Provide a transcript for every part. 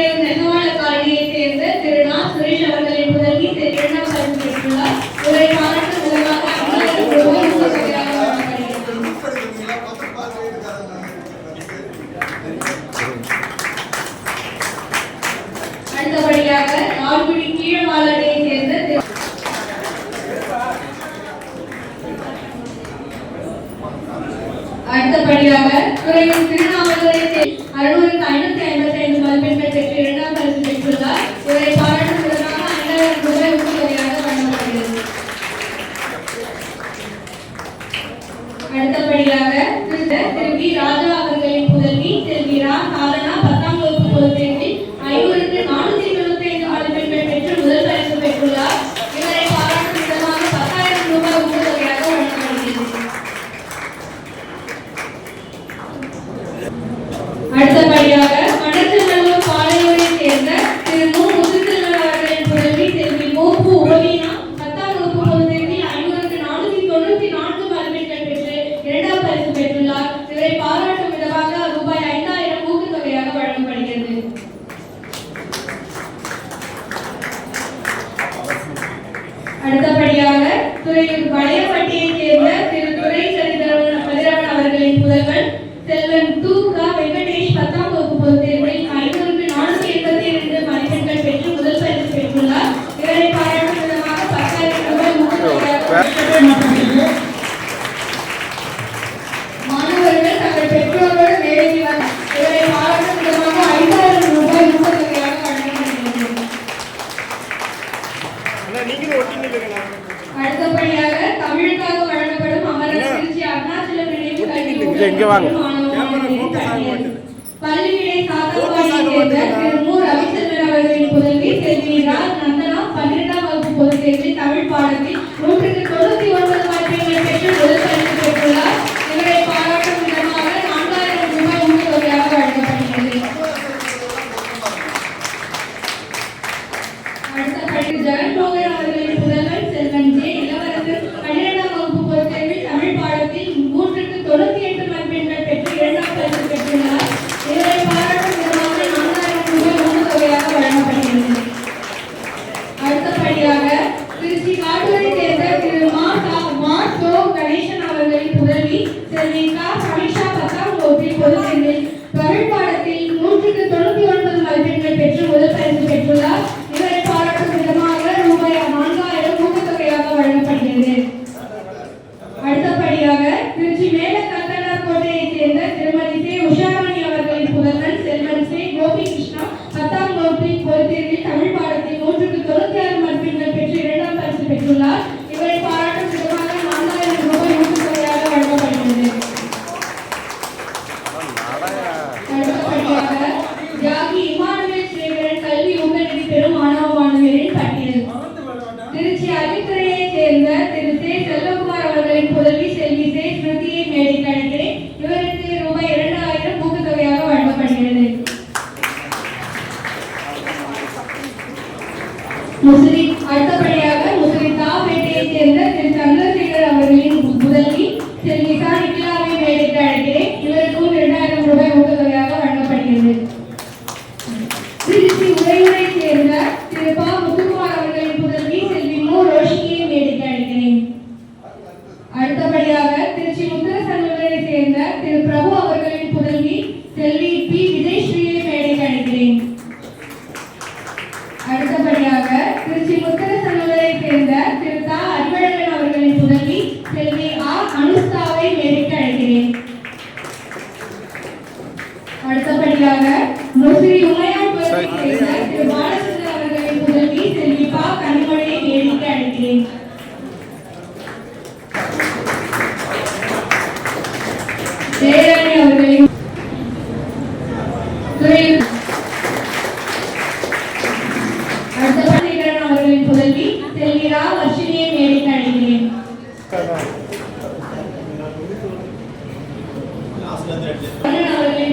பாளையம் நெகவாள காலனியை சேர்ந்த திரு நா சுரேஷ் அவர்களின் முதல்வி திரு கிருஷ்ணாபுரம் பேசியுள்ளார் உரை பாராட்டு உலகாக அடுத்தபடியாக ஆழ்குடி கீழமாலனை சேர்ந்த அடுத்தபடியாக துறையின் திருநாமதுரை அறுநூறுக்கு ஐநூத்தி ஐம்பத்தி அக்கறையை கொஞ்சம் இங்கே வாங்க. தமிழ் பாடத்தில் நூற்றுக்கு தொண்ணூத்தி ஒன்பது மாற்றங்கள் பெற்று முதல் பரிசு பெற்றுள்ளார் இவரை பாராட்டும் முசிறி அடுத்தபடியாக முசிறி தாப்பேட்டையைச் சேர்ந்த திரு சந்திரசேகர் அவர்களின் முதல்வி திரு நிசாரிக்கு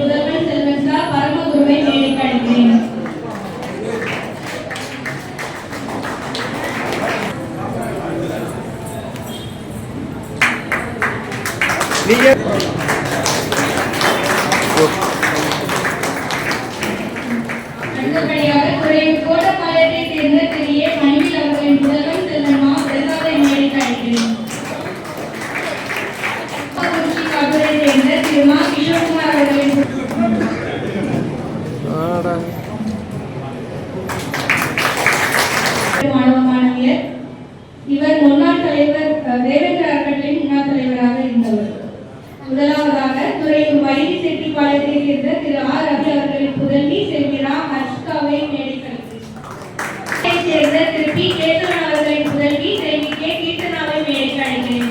முதல்வர் செல்வன் சார் பரமகுருவை மேடைக்கு அழைக்கிறேன். நீங்க தலைவர் தேவேந்திர அறக்கட்டளின் முன்னாள் தலைவராக இருந்தவர். முதலாவதாக துறையூர் வயது செட்டிப்பாளையத்தை சேர்ந்த திரு ஆர் ரவி அவர்களின் புதல்வி செல்விரா ஹர்ஷ்காவை மேடைக்கழித்து சேர்ந்த திரு பி கேசவன் அவர்களின் புதல்வி செல்வி கே கீர்த்தனாவை மேடைக்கு அழைக்கிறேன்.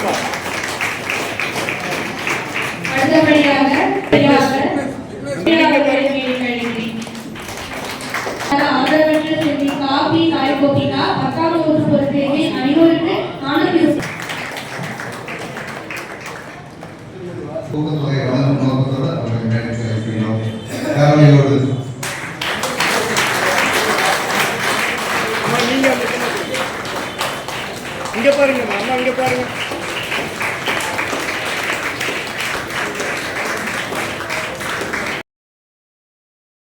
போட்டினா பத்தாவது வகுப்பு பொறுத்தவரைமே இங்க பாருங்க. அம்மா இங்க பாருங்க.